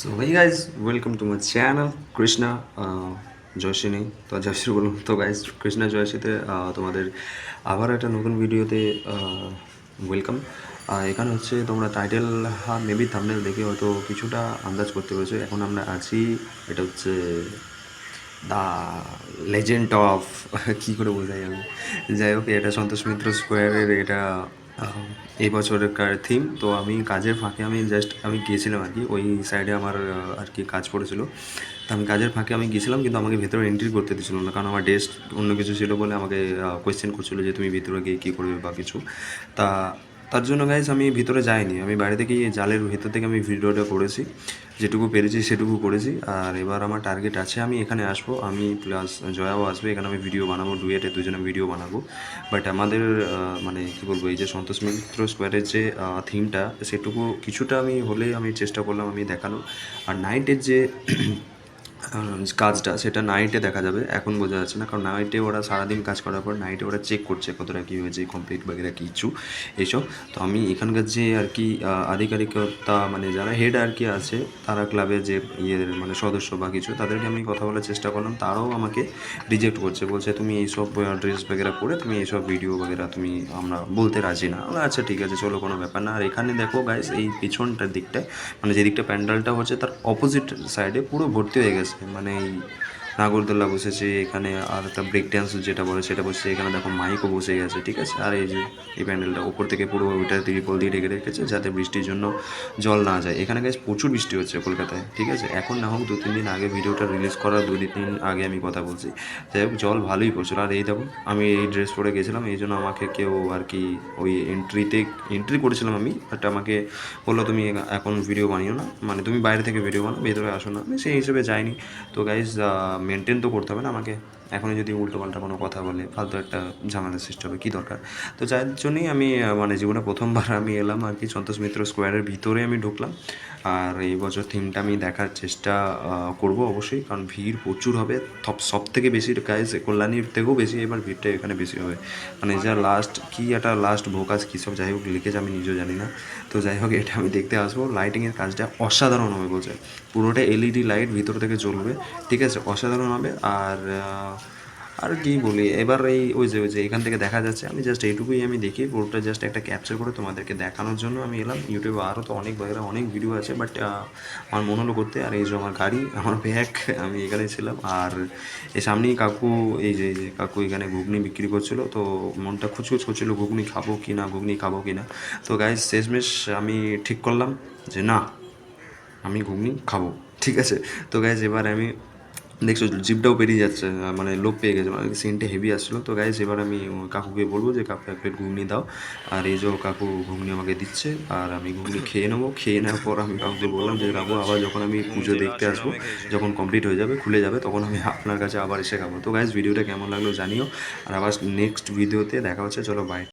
So ভাই guys welcome to my channel Krishna জয়সিনী তো জয়শ্রী বলুন তো গাইজ কৃষ্ণা জয়শ্রীতে তোমাদের আবার একটা নতুন ভিডিওতে ওয়েলকাম এখানে হচ্ছে তোমরা টাইটেল মেবি থামনেল দেখে হয়তো কিছুটা আন্দাজ করতে পেরেছ। এখন আমরা আছি, এটা হচ্ছে দ্য লেজেন্ড অফ কী করে বোঝাই আমি? যাই হোক, এটা সন্তোষ মিত্র স্কোয়ারের এটা এই বছরের থিম তো আমি কাজের ফাঁকে আমি জাস্ট আমি গিয়েছিলাম আর কি, ওই সাইডে আমার আর কি কাজ পড়েছিল। তো আমি কাজের ফাঁকে আমি গিয়েছিলাম, কিন্তু আমাকে ভেতরে এন্ট্রি করতে দিচ্ছিল না, কারণ আমার ডেস্ক অন্য কিছু ছিল বলে আমাকে কোয়েশ্চেন করছিল যে তুমি ভিতরে গিয়ে কী করবে বা কিছু। তা তার জন্য গাইজ আমি ভিতরে যাইনি। আমি বাইরে থেকে জালের ভিতর থেকে আমি ভিডিওটা করেছি, যেটুকু পেরেছি সেটুকু করেছি। আর এবার আমার টার্গেট আছে, আমি এখানে আসব, আমি প্লাস জয়াও আসবে, এখানে আমি ভিডিও বানাবো ডুয়েটে দুজনে ভিডিও বানাবো। বাট আমাদের মানে কী বলব, এই যে সন্তোষ মিত্র স্কোয়ারের যে থিমটা সেটুকু কিছুটা আমি হলেই আমি চেষ্টা করলাম, আমি দেখানো আর নাইটের যে কাজটা, সেটা নাইটে দেখা যাবে, এখন বোঝা যাচ্ছে না, কারণ নাইটে ওরা সারাদিন কাজ করার পর নাইটে ওরা চেক করছে কতটা কী হয়েছে কমপ্লিট বাগেরা কিছু, এইসব। তো আমি এখানকার যে আর কি আধিকারিকতা মানে যারা হেড আর কি আছে, তারা ক্লাবের যে ইয়ে মানে সদস্য বা কিছু, তাদেরকে আমি কথা বলার চেষ্টা করলাম, তারাও আমাকে রিজেক্ট করছে, বলছে তুমি এইসব ড্রেস বাগেরা করে তুমি এইসব ভিডিও বাগেরা তুমি আমরা বলতে রাজি না। আচ্ছা ঠিক আছে, চলো, কোনো ব্যাপার না। আর এখানে দেখো গাইস এই পিছনটার দিকটায় মানে যে দিকটা প্যান্ডেলটা হচ্ছে, তার অপোজিট সাইডে পুরো ভর্তি হয়ে গেছে। মানে নাগরদোল্লা বসেছে, এখানে আর একটা ব্রেক ড্যান্স যেটা বলে সেটা বসেছে, এখানে দেখো মাইকও বসে গেছে, ঠিক আছে? আর এই যে, এই প্যান্ডেলটা উপর থেকে পুরো ওইটা ত্রিপল দিয়ে ঢেকে রেখেছে যাতে বৃষ্টির জন্য জল না যায়। এখানে গাছ প্রচুর বৃষ্টি হচ্ছে কলকাতায়, ঠিক আছে? এখন না হোক দু, তিন দিন আগে ভিডিওটা রিলিজ করার দু, তিন আগে আমি কথা বলছি। যাই হোক, জল ভালোই পড়ছিল। আর এই দেখো, আমি এই ড্রেস পরে গেছিলাম, এই জন্য আমাকে কেউ আর কি ওই এন্ট্রিতে এন্ট্রি করেছিলাম আমি বাট আমাকে বলল, তুমি এখন ভিডিও বানিও না। মানে তুমি বাইরে থেকে ভিডিও বানাও, ভেতরে আসো না। সেই হিসেবে যাইনি। তো গাইজ মেনটেন তো করতে হবে না আমাকে। এখনই যদি উল্টোপাল্টা কোনো কথা বলে, ফালতু একটা ঝামেলা সৃষ্টি হবে, কী দরকার? তো যার জন্যই আমি মানে জীবনে প্রথমবার আমি এলাম আর কি সন্তোষ মিত্র স্কোয়ারের ভিতরে আমি ঢুকলাম। আর এই বছর থিমটা আমি দেখার চেষ্টা করব অবশ্যই, কারণ ভিড় প্রচুর হবে। সব সব থেকে বেশি গাইজ কল্যাণীর থেকেও বেশি এবার ভিড়টা এখানে বেশি হবে। মানে যা লাস্ট কি একটা লাস্ট ভোকাস, কী সব যাই হোক লিখেছে আমি নিজেও জানি না। তো যাই হোক, এটা আমি দেখতে আসব। লাইটিংয়ের কাজটা অসাধারণ হবে বলছে পুরোটা এলইডি লাইট ভিতর থেকে জ্বলবে। ঠিক আছে, অসাধারণ হবে। আর আর কি বলি? এবার এই, ওই যে ওই যে, এখান থেকে দেখা যাচ্ছে, আমি জাস্ট এইটুকুই আমি দেখি, পুরোটা জাস্ট একটা ক্যাপচার করে তোমাদেরকে দেখানোর জন্য আমি এলাম। ইউটিউবে আরও তো অনেক বাইরে অনেক ভিডিও আছে বাট আমার মনে হলো করতে, আর এই যে আমার গাড়ি, আমার ব্যাগ আমি এখানে ছিলাম। আর এই সামনেই কাকু, এই যে যে, কাকু এখানে ঘুগনি বিক্রি করছিল, তো মনটা খুচখুচ করছিল, ঘুগনি খাব কি না, ঘুগনি খাব কি না। তো গাইজ শেষমেশ আমি ঠিক করলাম যে না, আমি ঘুগনি খাব, ঠিক আছে? তো গাইজ এবার আমি দেখছ, জিপটাও পেরিয়ে যাচ্ছে মানে লোক পেয়ে গেছে। মানে সিনটা হেভি আসছিল। তো গাইজ এবার আমি কাকুকে বলব যে, কাকু এক প্লেট ঘুগনি দাও। আর এই যে কাকু ঘুগনি আমাকে দিচ্ছে, আর আমি ঘুগনি খেয়ে নেব। খেয়ে নেওয়ার পর আমি কাকুকে বললাম যে, কাকু, আবার যখন আমি পুজো দেখতে আসব, যখন কমপ্লিট হয়ে যাবে, খুলে যাবে, তখন আমি আপনার কাছে আবার এসে খাব। তো গাইজ ভিডিওটা কেমন লাগল জানিও। আর আবার নেক্সট ভিডিওতে দেখা হচ্ছে। চলো বাই